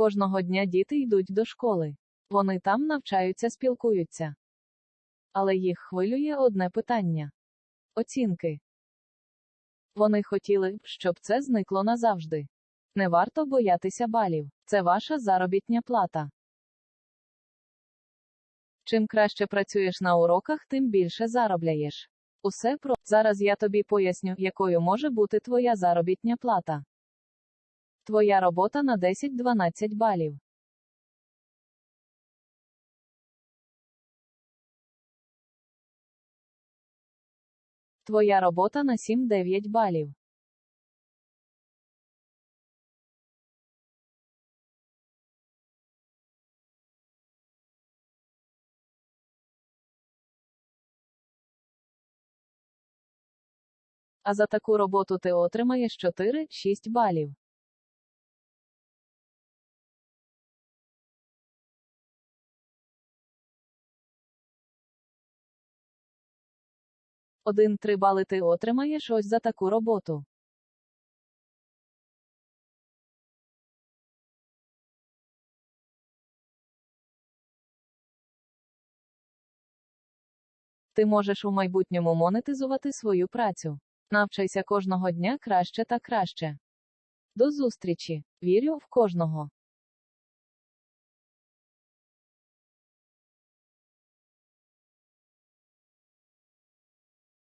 Кожного дня діти йдуть до школи. Вони там навчаються, спілкуються. Але їх хвилює одне питання оцінки. Вони хотіли б, щоб це зникло назавжди. Не варто боятися балів. Це ваша заробітня плата. Чим краще працюєш на уроках, тим більше заробляєш. Усе про зараз я тобі поясню, якою може бути твоя заробітня плата. Твоя робота на 10-12 балів. Твоя робота на 7-9 балів. А за таку роботу ти отримаєш 4-6 балів. Один-три бали ти отримаєш ось за таку роботу. Ти можеш у майбутньому монетизувати свою працю. Навчайся кожного дня краще та краще. До зустрічі. Вірю в кожного.